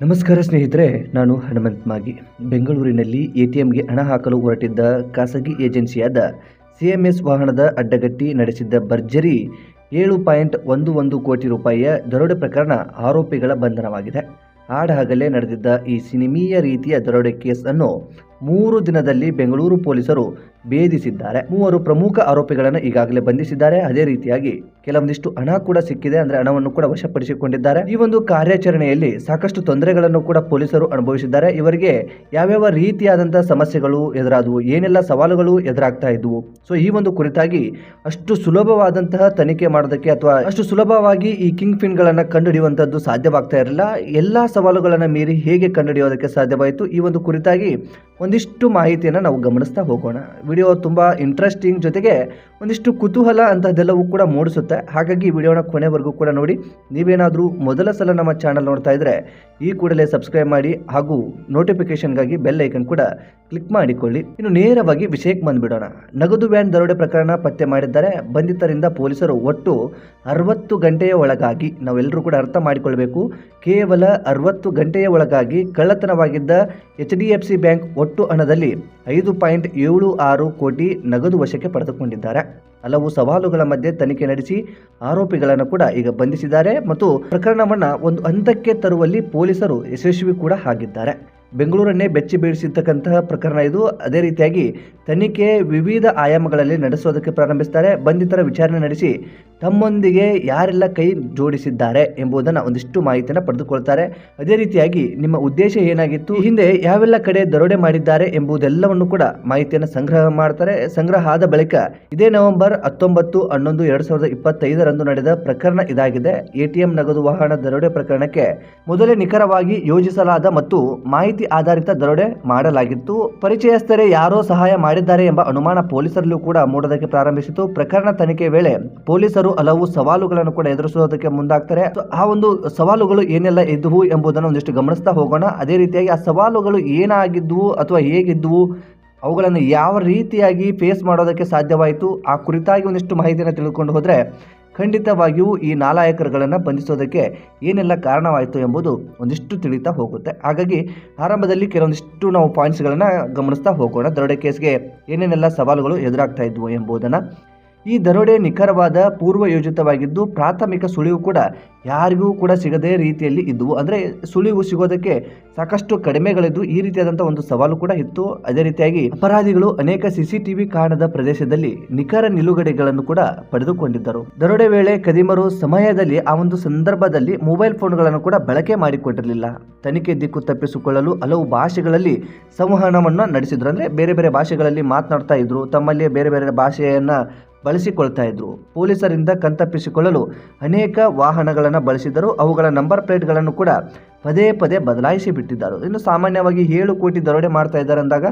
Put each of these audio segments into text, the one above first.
ನಮಸ್ಕಾರ ಸ್ನೇಹಿತರೆ, ನಾನು ಹನುಮಂತ್ ಮಾಗಿ. ಬೆಂಗಳೂರಿನಲ್ಲಿ ಎಟಿಎಂಗೆ ಹಣ ಹಾಕಲು ಹೊರಟಿದ್ದ ಖಾಸಗಿ ಏಜೆನ್ಸಿಯಾದ ಸಿಎಂಎಸ್ ವಾಹನದ ಅಡ್ಡಗಟ್ಟಿ ನಡೆಸಿದ್ದ ಭರ್ಜರಿ ಏಳು ಪಾಯಿಂಟ್ ಒಂದು ಒಂದು ಕೋಟಿ ರೂಪಾಯಿಯ ದರೋಡೆ ಪ್ರಕರಣ ಆರೋಪಿಗಳ ಬಂಧನವಾಗಿದೆ. ಆಡಹಗಲೇ ನಡೆದಿದ್ದ ಈ ಸಿನಿಮೀಯ ರೀತಿಯ ದರೋಡೆ ಕೇಸ್ ಅನ್ನು ಮೂರು ದಿನದಲ್ಲಿ ಬೆಂಗಳೂರು ಪೊಲೀಸರು ಭೇದಿಸಿದ್ದಾರೆ. ಮೂವರು ಪ್ರಮುಖ ಆರೋಪಿಗಳನ್ನು ಈಗಾಗಲೇ ಬಂಧಿಸಿದ್ದಾರೆ. ಅದೇ ರೀತಿಯಾಗಿ ಕೆಲವೊಂದಿಷ್ಟು ಹಣ ಕೂಡ ಸಿಕ್ಕಿದೆ. ಅಂದ್ರೆ ಹಣವನ್ನು ಕೂಡ ವಶಪಡಿಸಿಕೊಂಡಿದ್ದಾರೆ. ಈ ಒಂದು ಕಾರ್ಯಾಚರಣೆಯಲ್ಲಿ ಸಾಕಷ್ಟು ತೊಂದರೆಗಳನ್ನು ಕೂಡ ಪೊಲೀಸರು ಅನುಭವಿಸಿದ್ದಾರೆ. ಇವರಿಗೆ ಯಾವ್ಯಾವ ರೀತಿಯಾದಂತಹ ಸಮಸ್ಯೆಗಳು ಎದುರಾದವು, ಏನೆಲ್ಲ ಸವಾಲುಗಳು ಎದುರಾಗ್ತಾ ಇದ್ವು. ಸೊ ಈ ಒಂದು ಕುರಿತಾಗಿ ಅಷ್ಟು ಸುಲಭವಾದಂತಹ ತನಿಖೆ ಮಾಡೋದಕ್ಕೆ ಅಥವಾ ಅಷ್ಟು ಸುಲಭವಾಗಿ ಈ ಕಿಂಗ್ ಪಿನ್ ಗಳನ್ನ ಕಂಡುಹಿಡಿಯುವಂತದ್ದು ಸಾಧ್ಯವಾಗ್ತಾ ಇರಲಿಲ್ಲ. ಎಲ್ಲಾ ಸವಾಲುಗಳನ್ನು ಮೀರಿ ಹೇಗೆ ಕಂಡುಹಿಡಿಯೋದಕ್ಕೆ ಸಾಧ್ಯವಾಯಿತು? ಈ ಒಂದು ಕುರಿತಾಗಿ ಒಂದಿಷ್ಟು ಮಾಹಿತಿಯನ್ನು ನಾವು ಗಮನಿಸ್ತಾ ಹೋಗೋಣ. ವಿಡಿಯೋ ತುಂಬಾ ಇಂಟ್ರೆಸ್ಟಿಂಗ್ ಜೊತೆಗೆ ಒಂದಿಷ್ಟು ಕುತೂಹಲ ಅಂತಹದ್ದೆಲ್ಲವೂ ಕೂಡ ಮೂಡಿಸುತ್ತೆ. ಹಾಗಾಗಿ ವಿಡಿಯೋನ ಕೊನೆವರೆಗೂ ಕೂಡ ನೋಡಿ. ನೀವೇನಾದರೂ ಮೊದಲ ಸಲ ನಮ್ಮ ಚಾನಲ್ ನೋಡ್ತಾ ಇದ್ದರೆ ಈ ಕೂಡಲೇ ಸಬ್ಸ್ಕ್ರೈಬ್ ಮಾಡಿ ಹಾಗೂ ನೋಟಿಫಿಕೇಷನ್ಗಾಗಿ ಬೆಲ್ ಐಕನ್ ಕೂಡ ಕ್ಲಿಕ್ ಮಾಡಿಕೊಳ್ಳಿ. ಇನ್ನು ನೇರವಾಗಿ ವಿಷಯಕ್ಕೆ ಬಂದುಬಿಡೋಣ. ನಗದು ವ್ಯಾನ್ ದರೋಡೆ ಪ್ರಕರಣ ಪತ್ತೆ ಮಾಡಿದ್ದಾರೆ. ಬಂಧಿತರಿಂದ ಪೊಲೀಸರು ಒಟ್ಟು ಅರವತ್ತು ಗಂಟೆಯ ಒಳಗಾಗಿ ನಾವೆಲ್ಲರೂ ಕೂಡ ಅರ್ಥ ಮಾಡಿಕೊಳ್ಬೇಕು. ಕೇವಲ ಅರವತ್ತು ಗಂಟೆಯ ಒಳಗಾಗಿ ಕಳ್ಳತನವಾಗಿದ್ದ H D F C bank ಒಟ್ಟು ಹಣದಲ್ಲಿ ಐದು ಪಾಯಿಂಟ್ ಏಳು ಆರು ಕೋಟಿ ನಗದು ವಶಕ್ಕೆ ಪಡೆದುಕೊಂಡಿದ್ದಾರೆ. ಹಲವು ಸವಾಲುಗಳ ಮಧ್ಯೆ ತನಿಖೆ ನಡೆಸಿ ಆರೋಪಿಗಳನ್ನು ಕೂಡ ಈಗ ಬಂಧಿಸಿದ್ದಾರೆ ಮತ್ತು ಪ್ರಕರಣವನ್ನು ಒಂದು ಹಂತಕ್ಕೆ ತರುವಲ್ಲಿ ಪೊಲೀಸರು ಯಶಸ್ವಿ ಕೂಡ ಆಗಿದ್ದಾರೆ. ಬೆಂಗಳೂರನ್ನೇ ಬೆಚ್ಚಿ ಬೀಳಿಸಿರ್ತಕ್ಕಂತಹ ಪ್ರಕರಣ ಇದು. ಅದೇ ರೀತಿಯಾಗಿ ತನಿಖೆ ವಿವಿಧ ಆಯಾಮಗಳಲ್ಲಿ ನಡೆಸೋದಕ್ಕೆ ಪ್ರಾರಂಭಿಸ್ತಾರೆ. ಬಂಧಿತರ ವಿಚಾರಣೆ ನಡೆಸಿ ತಮ್ಮೊಂದಿಗೆ ಯಾರೆಲ್ಲ ಕೈ ಜೋಡಿಸಿದ್ದಾರೆ ಎಂಬುದನ್ನು ಒಂದಿಷ್ಟು ಮಾಹಿತಿಯನ್ನು ಪಡೆದುಕೊಳ್ತಾರೆ. ಅದೇ ರೀತಿಯಾಗಿ ನಿಮ್ಮ ಉದ್ದೇಶ ಏನಾಗಿತ್ತು, ಹಿಂದೆ ಯಾವೆಲ್ಲ ಕಡೆ ದರೋಡೆ ಮಾಡಿದ್ದಾರೆ ಎಂಬುದೆಲ್ಲವನ್ನು ಕೂಡ ಮಾಹಿತಿಯನ್ನು ಸಂಗ್ರಹ ಮಾಡ್ತಾರೆ. ಸಂಗ್ರಹ ಆದ ಬಳಿಕ ಇದೇ ನವೆಂಬರ್ ಹತ್ತೊಂಬತ್ತು ಹನ್ನೊಂದು ಎರಡು ಸಾವಿರದ ಇಪ್ಪತ್ತೈದರಂದು ನಡೆದ ಪ್ರಕರಣ ಇದಾಗಿದೆ. ಎಟಿಎಂ ನಗದು ವಾಹನ ದರೋಡೆ ಪ್ರಕರಣಕ್ಕೆ ಮೊದಲೇ ನಿಖರವಾಗಿ ಯೋಜಿಸಲಾದ ಮತ್ತು ಮಾಹಿತಿ ಆಧಾರಿತ ದರೋಡೆ ಮಾಡಲಾಗಿತ್ತು. ಪರಿಚಯಸ್ಥರೇ ಯಾರೋ ಸಹಾಯ ಮಾಡಿದ್ದಾರೆ ಎಂಬ ಅನುಮಾನ ಪೊಲೀಸರಲ್ಲೂ ಕೂಡ ಮೂಡೋದಕ್ಕೆ ಪ್ರಾರಂಭಿಸಿತು. ಪ್ರಕರಣ ತನಿಖೆ ವೇಳೆ ಪೊಲೀಸರು ಹಲವು ಸವಾಲುಗಳನ್ನು ಕೂಡ ಎದುರಿಸುವುದಕ್ಕೆ ಮುಂದಾಗ್ತಾರೆ. ಆ ಒಂದು ಸವಾಲುಗಳು ಏನೆಲ್ಲ ಇದ್ದುವು ಎಂಬುದನ್ನು ಒಂದಿಷ್ಟು ಗಮನಿಸ್ತಾ ಹೋಗೋಣ. ಅದೇ ರೀತಿಯಾಗಿ ಆ ಸವಾಲುಗಳು ಏನಾಗಿದ್ವು ಅಥವಾ ಹೇಗಿದ್ವು ಅವುಗಳನ್ನು ಯಾವ ರೀತಿಯಾಗಿ ಫೇಸ್ ಮಾಡೋದಕ್ಕೆ ಸಾಧ್ಯವಾಯಿತು, ಆ ಕುರಿತಾಗಿ ಒಂದಿಷ್ಟು ಮಾಹಿತಿಯನ್ನು ತಿಳ್ಕೊಂಡು ಹೋದರೆ ಖಂಡಿತವಾಗಿಯೂ ಈ ನಾಲಾಯಕರುಗಳನ್ನು ಬಂಧಿಸೋದಕ್ಕೆ ಏನೆಲ್ಲ ಕಾರಣವಾಯಿತು ಎಂಬುದು ಒಂದಿಷ್ಟು ತಿಳಿತಾ ಹೋಗುತ್ತೆ. ಹಾಗಾಗಿ ಆರಂಭದಲ್ಲಿ ಕೆಲವೊಂದಿಷ್ಟು ನಾವು ಪಾಯಿಂಟ್ಸ್ಗಳನ್ನು ಗಮನಿಸ್ತಾ ಹೋಗೋಣ. ದರೋಡೆ ಕೇಸ್ಗೆ ಏನೇನೆಲ್ಲ ಸವಾಲುಗಳು ಎದುರಾಗ್ತಾ ಇದ್ವು ಎಂಬುದನ್ನು ಈ ದರೋಡೆ ನಿಖರವಾದ ಪೂರ್ವ ಯೋಜಿತವಾಗಿದ್ದು ಪ್ರಾಥಮಿಕ ಸುಳಿವು ಕೂಡ ಯಾರಿಗೂ ಕೂಡ ಸಿಗದೇ ರೀತಿಯಲ್ಲಿ ಇದ್ದವು ಅಂದರೆ ಸುಳಿವು ಸಿಗೋದಕ್ಕೆ ಸಾಕಷ್ಟು ಕಡಿಮೆಗಳಿದ್ದು, ಈ ರೀತಿಯಾದಂಥ ಒಂದು ಸವಾಲು ಕೂಡ ಇತ್ತು. ಅದೇ ರೀತಿಯಾಗಿ ಅಪರಾಧಿಗಳು ಅನೇಕ ಸಿಸಿಟಿವಿ ಕಾಣದ ಪ್ರದೇಶದಲ್ಲಿ ನಿಖರ ನಿಲುಗಡೆಗಳನ್ನು ಕೂಡ ಪಡೆದುಕೊಂಡಿದ್ದರು. ದರೋಡೆ ವೇಳೆ ಕದಿಮರು ಸಮಯದಲ್ಲಿ ಆ ಒಂದು ಸಂದರ್ಭದಲ್ಲಿ ಮೊಬೈಲ್ ಫೋನ್ಗಳನ್ನು ಕೂಡ ಬಳಕೆ ಮಾಡಿಕೊಂಡಿರಲಿಲ್ಲ ತನಿಖೆ ದಿಕ್ಕು ತಪ್ಪಿಸಿಕೊಳ್ಳಲು ಹಲವು ಭಾಷೆಗಳಲ್ಲಿ ಸಂವಹನವನ್ನು ನಡೆಸಿದ್ರು. ಅಂದರೆ ಬೇರೆ ಬೇರೆ ಭಾಷೆಗಳಲ್ಲಿ ಮಾತನಾಡ್ತಾ ಇದ್ರು. ತಮ್ಮಲ್ಲಿ ಬೇರೆ ಬೇರೆ ಭಾಷೆಯನ್ನ ಬಳಸಿಕೊಳ್ತಾ ಇದ್ರು. ಪೊಲೀಸರಿಂದ ಕಣ್ತಪ್ಪಿಸಿಕೊಳ್ಳಲು ಅನೇಕ ವಾಹನಗಳನ್ನು ಬಳಸಿದರು ಅವುಗಳ ನಂಬರ್ ಪ್ಲೇಟ್ಗಳನ್ನು ಕೂಡ ಪದೇ ಪದೇ ಬದಲಾಯಿಸಿ ಬಿಟ್ಟಿದ್ದರು. ಇನ್ನು ಸಾಮಾನ್ಯವಾಗಿ ಏಳು ಕೋಟಿ ದರೋಡೆ ಮಾಡ್ತಾ ಇದ್ದಾರೆ ಅಂದಾಗ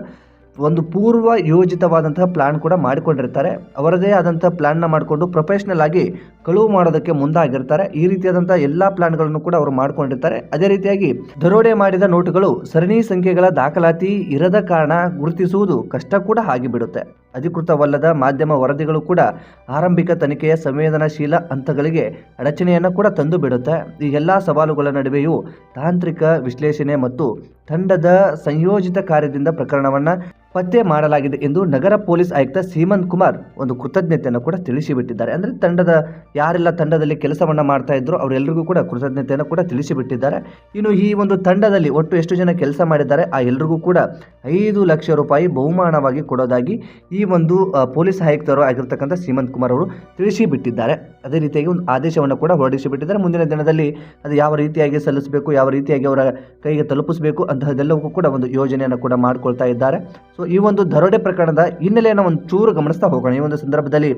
ಒಂದು ಪೂರ್ವ ಯೋಜಿತವಾದಂತಹ ಪ್ಲಾನ್ ಕೂಡ ಮಾಡಿಕೊಂಡಿರ್ತಾರೆ. ಅವರದೇ ಆದಂತಹ ಪ್ಲ್ಯಾನ್ನ ಮಾಡಿಕೊಂಡು ಪ್ರೊಫೆಷನಲ್ ಆಗಿ ಕಳುವು ಮಾಡೋದಕ್ಕೆ ಮುಂದಾಗಿರ್ತಾರೆ. ಈ ರೀತಿಯಾದಂಥ ಎಲ್ಲಾ ಪ್ಲ್ಯಾನ್ಗಳನ್ನು ಕೂಡ ಅವರು ಮಾಡಿಕೊಂಡಿರ್ತಾರೆ. ಅದೇ ರೀತಿಯಾಗಿ ದರೋಡೆ ಮಾಡಿದ ನೋಟುಗಳು ಸರಣಿ ಸಂಖ್ಯೆಗಳ ದಾಖಲಾತಿ ಇರದ ಕಾರಣ ಗುರುತಿಸುವುದು ಕಷ್ಟ ಕೂಡ ಆಗಿಬಿಡುತ್ತೆ. ಅಧಿಕೃತವಲ್ಲದ ಮಾಧ್ಯಮ ವರದಿಗಳು ಕೂಡ ಆರಂಭಿಕ ತನಿಖೆಯ ಸಂವೇದನಾಶೀಲ ಹಂತಗಳಿಗೆ ಅಡಚಣೆಯನ್ನು ಕೂಡ ತಂದು ಬಿಡುತ್ತೆ. ಈ ಎಲ್ಲ ಸವಾಲುಗಳ ನಡುವೆಯೂ ತಾಂತ್ರಿಕ ವಿಶ್ಲೇಷಣೆ ಮತ್ತು ತಂಡದ ಸಂಯೋಜಿತ ಕಾರ್ಯದಿಂದ ಪ್ರಕರಣವನ್ನು ಪತ್ತೆ ಮಾಡಲಾಗಿದೆ ಎಂದು ನಗರ ಪೊಲೀಸ್ ಆಯುಕ್ತ ಸೀಮಂತ್ ಕುಮಾರ್ ಒಂದು ಕೃತಜ್ಞತೆಯನ್ನು ಕೂಡ ತಿಳಿಸಿಬಿಟ್ಟಿದ್ದಾರೆ. ಅಂದರೆ ತಂಡದ ಯಾರೆಲ್ಲ ತಂಡದಲ್ಲಿ ಕೆಲಸವನ್ನು ಮಾಡ್ತಾ ಇದ್ರು ಅವರೆಲ್ಲರಿಗೂ ಕೂಡ ಕೃತಜ್ಞತೆಯನ್ನು ಕೂಡ ತಿಳಿಸಿಬಿಟ್ಟಿದ್ದಾರೆ. ಇನ್ನು ಈ ಒಂದು ತಂಡದಲ್ಲಿ ಒಟ್ಟು ಎಷ್ಟು ಜನ ಕೆಲಸ ಮಾಡಿದ್ದಾರೆ, ಆ ಎಲ್ರಿಗೂ ಕೂಡ ಐದು ಲಕ್ಷ ರೂಪಾಯಿ ಬಹುಮಾನವಾಗಿ ಕೊಡೋದಾಗಿ ಈ ಒಂದು ಪೊಲೀಸ್ ಆಯುಕ್ತರು ಆಗಿರ್ತಕ್ಕಂಥ ಸೀಮಂತ್ ಕುಮಾರ್ ಅವರು ತಿಳಿಸಿಬಿಟ್ಟಿದ್ದಾರೆ. ಅದೇ ರೀತಿಯಾಗಿ ಒಂದು ಆದೇಶವನ್ನು ಕೂಡ ಹೊರಡಿಸಿಬಿಟ್ಟಿದ್ದಾರೆ. ಮುಂದಿನ ದಿನದಲ್ಲಿ ಅದು ಯಾವ ರೀತಿಯಾಗಿ ಸಲ್ಲಿಸಬೇಕು, ಯಾವ ರೀತಿಯಾಗಿ ಅವರ ಕೈಗೆ ತಲುಪಿಸಬೇಕು ಅಂತಹದೆಲ್ಲವೂ ಕೂಡ ಒಂದು ಯೋಜನೆಯನ್ನು ಕೂಡ ಮಾಡಿಕೊಳ್ತಾ ಇದ್ದಾರೆ. ಸೊ ಈ ಒಂದು ದರೋಡೆ ಪ್ರಕರಣದ ಹಿನ್ನೆಲೆಯನ್ನು ಒಂದು ಚೂರು ಗಮನಿಸ್ತಾ ಹೋಗೋಣ. ಈ ಒಂದು ಸಂದರ್ಭದಲ್ಲಿ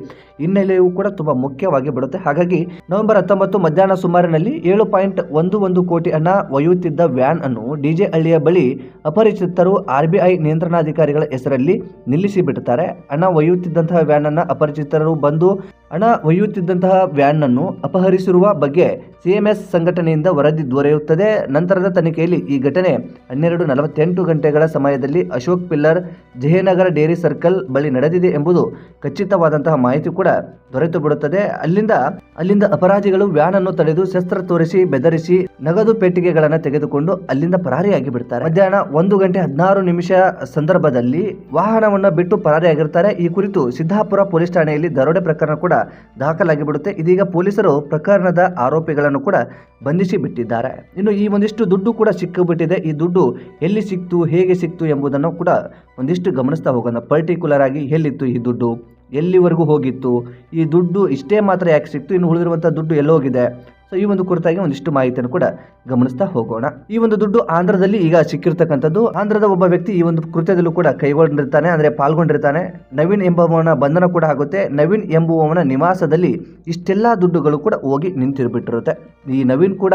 ಹಿನ್ನೆಲೆಯೂ ಕೂಡ ತುಂಬಾ ಮುಖ್ಯವಾಗಿ ಬಿಡುತ್ತೆ ಹಾಗಾಗಿ ನವೆಂಬರ್ ಹತ್ತೊಂಬತ್ತು ಮಧ್ಯಾಹ್ನ ಸುಮಾರಿನಲ್ಲಿ ಏಳು ಪಾಯಿಂಟ್ ಒಂದು ಒಂದು ಕೋಟಿ ಹಣ ಒಯ್ಯುತ್ತಿದ್ದ ವ್ಯಾನ್ ಅನ್ನು ಡಿಜೆ ಹಳ್ಳಿಯ ಬಳಿ ಅಪರಿಚಿತರು ಆರ್ಬಿಐ ನಿಯಂತ್ರಣಾಧಿಕಾರಿಗಳ ಹೆಸರಲ್ಲಿ ನಿಲ್ಲಿಸಿ ಬಿಡುತ್ತಾರೆ ಹಣ ಒಯ್ಯುತ್ತಿದ್ದಂತಹ ವ್ಯಾನ್ ಅನ್ನು ಅಪರಿಚಿತರು ಬಂದು ಹಣ ಒಯ್ಯುತ್ತಿದ್ದಂತಹ ವ್ಯಾನ್ನನ್ನು ಅಪಹರಿಸಿರುವ ಬಗ್ಗೆ ಸಿಎಂಎಸ್ ಸಂಘಟನೆಯಿಂದ ವರದಿ ದೊರೆಯುತ್ತದೆ. ನಂತರದ ತನಿಖೆಯಲ್ಲಿ ಈ ಘಟನೆ ಹನ್ನೆರಡು ನಲವತ್ತೆಂಟು ಗಂಟೆಗಳ ಸಮಯದಲ್ಲಿ Ashok pillar Jayanagar dairy circle ಬಳಿ ನಡೆದಿದೆ ಎಂಬುದು ಖಚಿತವಾದಂತಹ ಮಾಹಿತಿ ಕೂಡ ದೊರೆತು ಬಿಡುತ್ತದೆ ಅಲ್ಲಿಂದ ಅಲ್ಲಿಂದ ಅಪರಾಧಿಗಳು ವ್ಯಾನ್ ಅನ್ನು ತಡೆದು ಶಸ್ತ್ರ ತೋರಿಸಿ, ಬೆದರಿಸಿ, ನಗದು ಪೆಟ್ಟಿಗೆಗಳನ್ನು ತೆಗೆದುಕೊಂಡು ಅಲ್ಲಿಂದ ಪರಾರಿಯಾಗಿ ಬಿಡ್ತಾರೆ. ಮಧ್ಯಾಹ್ನ ಒಂದು ಗಂಟೆ ಹದಿನಾರು ನಿಮಿಷ ಸಂದರ್ಭದಲ್ಲಿ ವಾಹನವನ್ನು ಬಿಟ್ಟು ಪರಾರಿಯಾಗಿರ್ತಾರೆ. ಈ ಕುರಿತು ಸಿದ್ದಾಪುರ ಪೊಲೀಸ್ ಠಾಣೆಯಲ್ಲಿ ದರೋಡೆ ಪ್ರಕರಣ ಕೂಡ ದಾಖಲಾಗಿ ಬಿಡುತ್ತೆ. ಇದೀಗ ಪೊಲೀಸರು ಪ್ರಕರಣದ ಆರೋಪಿಗಳನ್ನು ಕೂಡ ಬಂಧಿಸಿ ಬಿಟ್ಟಿದ್ದಾರೆ. ಇನ್ನು ಈ ಒಂದಿಷ್ಟು ದುಡ್ಡು ಕೂಡ ಸಿಕ್ಕಿಬಿಟ್ಟಿದೆ. ಈ ದುಡ್ಡು ಎಲ್ಲಿ ಸಿಕ್ತು, ಹೇಗೆ ಸಿಕ್ತು ಎಂಬುದನ್ನು ಕೂಡ ಒಂದಿಷ್ಟು ಗಮನಿಸ್ತಾ ಹೋಗೋಣ. ಪರ್ಟಿಕ್ಯುಲರ್ ಆಗಿ ಎಲ್ಲಿತ್ತು ಈ ದುಡ್ಡು? ಎಲ್ಲಿವರೆಗೂ ಹೋಗಿತ್ತು? ಈ ದುಡ್ಡು ಇಷ್ಟೇ ಮಾತ್ರ ಯಾಕೆ ಸಿಕ್ತು? ಇನ್ನು ಉಳಿದಿರುವಂಥ ದುಡ್ಡು ಎಲ್ಲೋಗಿದೆ ಸೊ ಈ ಒಂದು ಕುರಿತಾಗಿ ಒಂದಿಷ್ಟು ಮಾಹಿತಿಯನ್ನು ಕೂಡ ಗಮನಿಸ್ತಾ ಹೋಗೋಣ. ಈ ಒಂದು ದುಡ್ಡು ಆಂಧ್ರದಲ್ಲಿ ಈಗ ಸಿಕ್ಕಿರ್ತಕ್ಕಂಥದ್ದು, ಆಂಧ್ರದ ಒಬ್ಬ ವ್ಯಕ್ತಿ ಈ ಒಂದು ಕೃತ್ಯದಲ್ಲೂ ಕೂಡ ಕೈಗೊಂಡಿರ್ತಾನೆ, ಅಂದ್ರೆ ಪಾಲ್ಗೊಂಡಿರ್ತಾನೆ. ನವೀನ್ ಎಂಬುವವನ ಬಂಧನ ಕೂಡ ಆಗುತ್ತೆ. ನವೀನ್ ಎಂಬುವವನ ನಿವಾಸದಲ್ಲಿ ಇಷ್ಟೆಲ್ಲ ದುಡ್ಡುಗಳು ಕೂಡ ಹೋಗಿ ನಿಂತಿರ್ಬಿಟ್ಟಿರುತ್ತೆ. ಈ ನವೀನ್ ಕೂಡ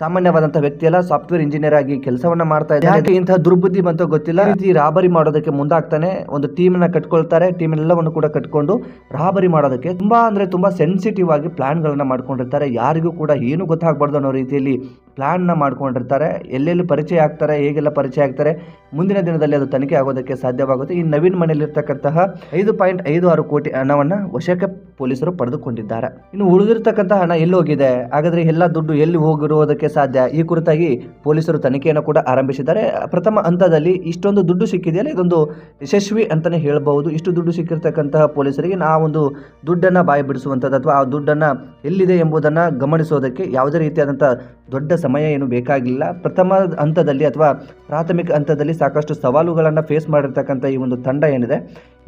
ಸಾಮಾನ್ಯವಾದಂತಹ ವ್ಯಕ್ತಿ ಅಲ್ಲ ಸಾಫ್ಟ್ವೇರ್ ಇಂಜಿನಿಯರ್ ಆಗಿ ಕೆಲಸವನ್ನ ಮಾಡ್ತಾ ಇದ್ದಾರೆ. ಯಾಕೆ ಇಂತಹ ದುರ್ಬುದ್ಧಿ ಬಂತ ಗೊತ್ತಿಲ್ಲ? ಈ ರೀತಿ ರಾಬರಿ ಮಾಡೋದಕ್ಕೆ ಮುಂದಾಗ್ತಾನೆ ಒಂದು ಟೀಮ್ನ ಕಟ್ಕೊಳ್ತಾರೆ. ಟೀಮ್ ಎಲ್ಲವನ್ನು ಕೂಡ ಕಟ್ಕೊಂಡು ರಾಬರಿ ಮಾಡೋದಕ್ಕೆ ತುಂಬಾ ಅಂದ್ರೆ ತುಂಬಾ ಸೆನ್ಸಿಟಿವ್ ಆಗಿ ಪ್ಲಾನ್ ಗಳನ್ನ ಮಾಡ್ಕೊಂಡಿರ್ತಾರೆ. ಯಾರಿಗೂ ಕೂಡ ಏನು ಗೊತ್ತಾಗಬಾರ್ದು ಅನ್ನೋ ರೀತಿಯಲ್ಲಿ ಪ್ಲಾನ್ನ ಮಾಡ್ಕೊಂಡಿರ್ತಾರೆ, ಎಲ್ಲೆಲ್ಲಿ ಪರಿಚಯ ಆಗ್ತಾರೆ, ಹೇಗೆಲ್ಲ ಪರಿಚಯ ಆಗ್ತಾರೆ, ಮುಂದಿನ ದಿನದಲ್ಲಿ ಅದು ತನಿಖೆ ಆಗೋದಕ್ಕೆ ಸಾಧ್ಯವಾಗುತ್ತೆ. ಈ ನವೀನ್ ಮನೆಯಲ್ಲಿರ್ತಕ್ಕಂತಹ ಐದು ಪಾಯಿಂಟ್ ಐದು ಆರು ಕೋಟಿ ಹಣವನ್ನ ವಶಕ್ಕೆ ಪೊಲೀಸರು ಪಡೆದುಕೊಂಡಿದ್ದಾರೆ. ಇನ್ನು ಉಳಿದಿರ್ತಕ್ಕಂತಹ ಹಣ ಎಲ್ಲಿ ಹೋಗಿದೆ? ಹಾಗಾದ್ರೆ ಎಲ್ಲ ದುಡ್ಡು ಎಲ್ಲಿ ಹೋಗಿರುವುದಕ್ಕೆ ಸಾಧ್ಯ? ಈ ಕುರಿತಾಗಿ ಪೊಲೀಸರು ತನಿಖೆಯನ್ನು ಕೂಡ ಆರಂಭಿಸಿದ್ದಾರೆ. ಪ್ರಥಮ ಹಂತದಲ್ಲಿ ಇಷ್ಟೊಂದು ದುಡ್ಡು ಸಿಕ್ಕಿದೆಯಲ್ಲ, ಇದೊಂದು ಯಶಸ್ವಿ ಅಂತಾನೆ ಹೇಳಬಹುದು. ಇಷ್ಟು ದುಡ್ಡು ಸಿಕ್ಕಿರ್ತಕ್ಕಂತಹ ಪೊಲೀಸರಿಗೆ ಆ ಒಂದು ದುಡ್ಡನ್ನ ಬಾಯಿ ಬಿಡಿಸುವಂಥದ್ದು ಅಥವಾ ಆ ದುಡ್ಡನ್ನ ಎಲ್ಲಿದೆ ಎಂಬುದನ್ನ ಗಮನಿಸೋದಕ್ಕೆ ಯಾವುದೇ ರೀತಿಯಾದಂತಹ ದೊಡ್ಡ ಸಮಯ ಏನು ಬೇಕಾಗಿಲ್ಲ. ಪ್ರಥಮ ಹಂತದಲ್ಲಿ ಅಥವಾ ಪ್ರಾಥಮಿಕ ಹಂತದಲ್ಲಿ ಸಾಕಷ್ಟು ಸವಾಲುಗಳನ್ನು ಫೇಸ್ ಮಾಡಿರ್ತಕ್ಕಂಥ ಈ ಒಂದು ತಂಡ ಏನಿದೆ,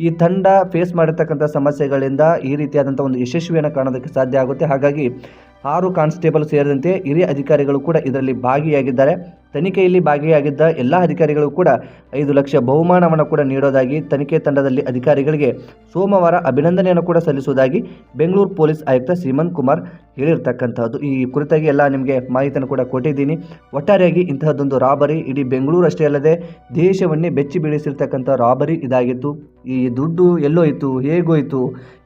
ಈ ತಂಡ ಫೇಸ್ ಮಾಡಿರ್ತಕ್ಕಂಥ ಸಮಸ್ಯೆಗಳಿಂದ ಈ ರೀತಿಯಾದಂಥ ಒಂದು ಯಶಸ್ವಿಯನ್ನು ಕಾಣೋದಕ್ಕೆ ಸಾಧ್ಯ ಆಗುತ್ತೆ. ಹಾಗಾಗಿ ಆರು ಕಾನ್ಸ್ಟೇಬಲ್ ಸೇರಿದಂತೆ ಹಿರಿಯ ಅಧಿಕಾರಿಗಳು ಕೂಡ ಇದರಲ್ಲಿ ಭಾಗಿಯಾಗಿದ್ದಾರೆ. ತನಿಖೆಯಲ್ಲಿ ಭಾಗಿಯಾಗಿದ್ದ ಎಲ್ಲ ಅಧಿಕಾರಿಗಳು ಕೂಡ ಐದು ಲಕ್ಷ ಬಹುಮಾನವನ್ನು ಕೂಡ ನೀಡೋದಾಗಿ ತನಿಖೆ ತಂಡದಲ್ಲಿ ಅಧಿಕಾರಿಗಳಿಗೆ ಸೋಮವಾರ ಅಭಿನಂದನೆಯನ್ನು ಕೂಡ ಸಲ್ಲಿಸುವುದಾಗಿ ಬೆಂಗಳೂರು ಪೊಲೀಸ್ ಆಯುಕ್ತ ಶ್ರೀಮಂತ್ ಕುಮಾರ್ ಹೇಳಿರ್ತಕ್ಕಂಥದ್ದು. ಈ ಕುರಿತಾಗಿ ಎಲ್ಲ ನಿಮಗೆ ಮಾಹಿತಿಯನ್ನು ಕೂಡ ಕೊಟ್ಟಿದ್ದೀನಿ. ಒಟ್ಟಾರೆಯಾಗಿ ಇಂತಹದ್ದೊಂದು ರಾಬರಿ ಇಡೀ ಬೆಂಗಳೂರು ಅಷ್ಟೇ ಅಲ್ಲದೆ ದೇಶವನ್ನೇ ಬೆಚ್ಚಿ ಬೀಳಿಸಿರ್ತಕ್ಕಂಥ ರಾಬರಿ ಇದಾಗಿತ್ತು. ಈ ದುಡ್ಡು ಎಲ್ಲೋಯಿತು, ಹೇಗೋಯಿತು,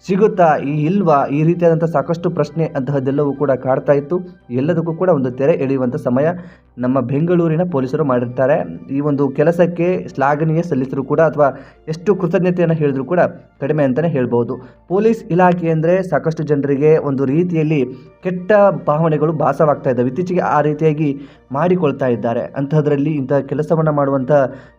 ಸಿಗುತ್ತಾ, ಈ ಇಲ್ವಾ, ಈ ರೀತಿಯಾದಂಥ ಸಾಕಷ್ಟು ಪ್ರಶ್ನೆ ಅಂತಹದ್ದೆಲ್ಲವೂ ಕೂಡ ಕಾಡ್ತಾ ಇತ್ತು. ಎಲ್ಲದಕ್ಕೂ ಕೂಡ ಒಂದು ತೆರೆ ಎಳೆಯುವಂಥ ಸಮಯ ನಮ್ಮ ಬೆಂಗಳೂರಿನ ಪೊಲೀಸರು ಮಾಡಿರ್ತಾರೆ. ಈ ಒಂದು ಕೆಲಸಕ್ಕೆ ಶ್ಲಾಘನೀಯ ಸಲ್ಲಿಸಿದ್ರು ಕೂಡ ಅಥವಾ ಎಷ್ಟು ಕೃತಜ್ಞತೆಯನ್ನು ಹೇಳಿದ್ರು ಕೂಡ ಕಡಿಮೆ ಅಂತಲೇ ಹೇಳ್ಬೋದು. ಪೊಲೀಸ್ ಇಲಾಖೆ ಅಂದರೆ ಸಾಕಷ್ಟು ಜನರಿಗೆ ಒಂದು ರೀತಿಯಲ್ಲಿ ಕೆಟ್ಟ ಭಾವನೆಗಳು ಭಾಸವಾಗ್ತಾ ಇದ್ದಾವೆ. ಇತ್ತೀಚೆಗೆ ಆ ರೀತಿಯಾಗಿ ಮಾಡಿಕೊಳ್ತಾ ಇದ್ದಾರೆ. ಅಂಥದ್ರಲ್ಲಿ ಇಂತಹ ಕೆಲಸವನ್ನು ಮಾಡುವಂಥ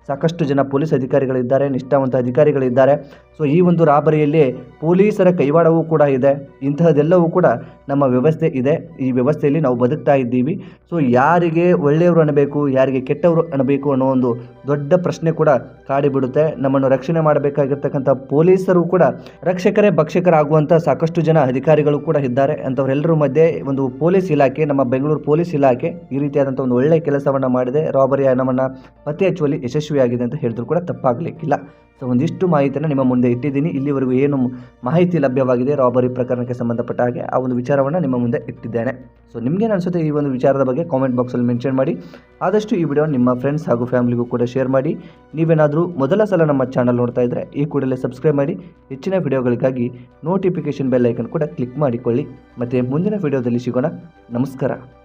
ಸಾಕಷ್ಟು ಜನ ಪೊಲೀಸ್ ಅಧಿಕಾರಿಗಳಿದ್ದಾರೆ, ನಿಷ್ಠಾವಂತ ಅಧಿಕಾರಿಗಳಿದ್ದಾರೆ. ಸೊ ಈ ಒಂದು ರಾಬರಿಯಲ್ಲಿ ಪೊಲೀಸರ ಕೈವಾಡವೂ ಕೂಡ ಇದೆ. ಇಂತಹದೆಲ್ಲವೂ ಕೂಡ ನಮ್ಮ ವ್ಯವಸ್ಥೆ ಇದೆ. ಈ ವ್ಯವಸ್ಥೆಯಲ್ಲಿ ನಾವು ಬದುಕ್ತಾ ಇದ್ದೀವಿ. ಸೊ ಯಾರಿಗೆ ಒಳ್ಳೆಯವರು ಅನ್ನಬೇಕು, ಯಾರಿಗೆ ಕೆಟ್ಟವರು ಅನ್ನಬೇಕು ಅನ್ನೋ ಒಂದು ದೊಡ್ಡ ಪ್ರಶ್ನೆ ಕೂಡ ಕಾಡಿಬಿಡುತ್ತೆ ನಮ್ಮನ್ನು ರಕ್ಷಣೆ ಮಾಡಬೇಕಾಗಿರ್ತಕ್ಕಂಥ ಪೊಲೀಸರು ಕೂಡ ರಕ್ಷಕರೇ ಭಕ್ಷಕರಾಗುವಂಥ ಸಾಕಷ್ಟು ಜನ ಅಧಿಕಾರಿಗಳು ಕೂಡ ಇದ್ದಾರೆ. ಅಂಥವರೆಲ್ಲರ ಮಧ್ಯೆ ಒಂದು ಪೊಲೀಸ್ ಇಲಾಖೆ, ನಮ್ಮ ಬೆಂಗಳೂರು ಪೊಲೀಸ್ ಇಲಾಖೆ ಈ ರೀತಿಯಾದಂಥ ಒಂದು ಒಳ್ಳೆಯ ಕೆಲಸವನ್ನು ಮಾಡಿದೆ. ರಾಬರಿ ಹಣವನ್ನು ಪತ್ತೆ ಹಚ್ಚುವಲ್ಲಿ ಯಶಸ್ವಿಯಾಗಿದೆ ಅಂತ ಹೇಳಿದ್ರು ಕೂಡ ತಪ್ಪಾಗಲಿಕ್ಕಿಲ್ಲ. ಸೊ ಒಂದಿಷ್ಟು ಮಾಹಿತಿಯನ್ನು ನಿಮ್ಮ ಮುಂದೆ ಇಟ್ಟಿದ್ದೀನಿ. ಇಲ್ಲಿವರೆಗೂ ಏನು ಮಾಹಿತಿ ಲಭ್ಯವಾಗಿದೆ ರಾಬರಿ ಪ್ರಕರಣಕ್ಕೆ ಸಂಬಂಧಪಟ್ಟ ಹಾಗೆ ಆ ಒಂದು ವಿಚಾರವನ್ನು ನಿಮ್ಮ ಮುಂದೆ ಇಟ್ಟಿದ್ದೇನೆ. ಸೊ ನಿಮಗೇನು ಅನಿಸುತ್ತೆ ಈ ಒಂದು ವಿಚಾರದ ಬಗ್ಗೆ ಕಾಮೆಂಟ್ ಬಾಕ್ಸಲ್ಲಿ ಮೆನ್ಷನ್ ಮಾಡಿ. ಆದಷ್ಟು ಈ ವಿಡಿಯೋ ನಿಮ್ಮ ಫ್ರೆಂಡ್ಸ್ ಹಾಗೂ ಫ್ಯಾಮಿಲಿಗೂ ಕೂಡ ಶೇರ್ ಮಾಡಿ. ನೀವೇನಾದರೂ ಮೊದಲ ಸಲ ನಮ್ಮ ಚಾನಲ್ ನೋಡ್ತಾ ಇದ್ದರೆ ಈ ಕೂಡಲೇ ಸಬ್ಸ್ಕ್ರೈಬ್ ಮಾಡಿ. ಹೆಚ್ಚಿನ ವಿಡಿಯೋಗಳಿಗಾಗಿ ನೋಟಿಫಿಕೇಷನ್ ಬೆಲ್ ಐಕನ್ ಕೂಡ ಕ್ಲಿಕ್ ಮಾಡಿಕೊಳ್ಳಿ. ಮತ್ತು ಮುಂದಿನ ವಿಡಿಯೋದಲ್ಲಿ ಸಿಗೋಣ. ನಮಸ್ಕಾರ.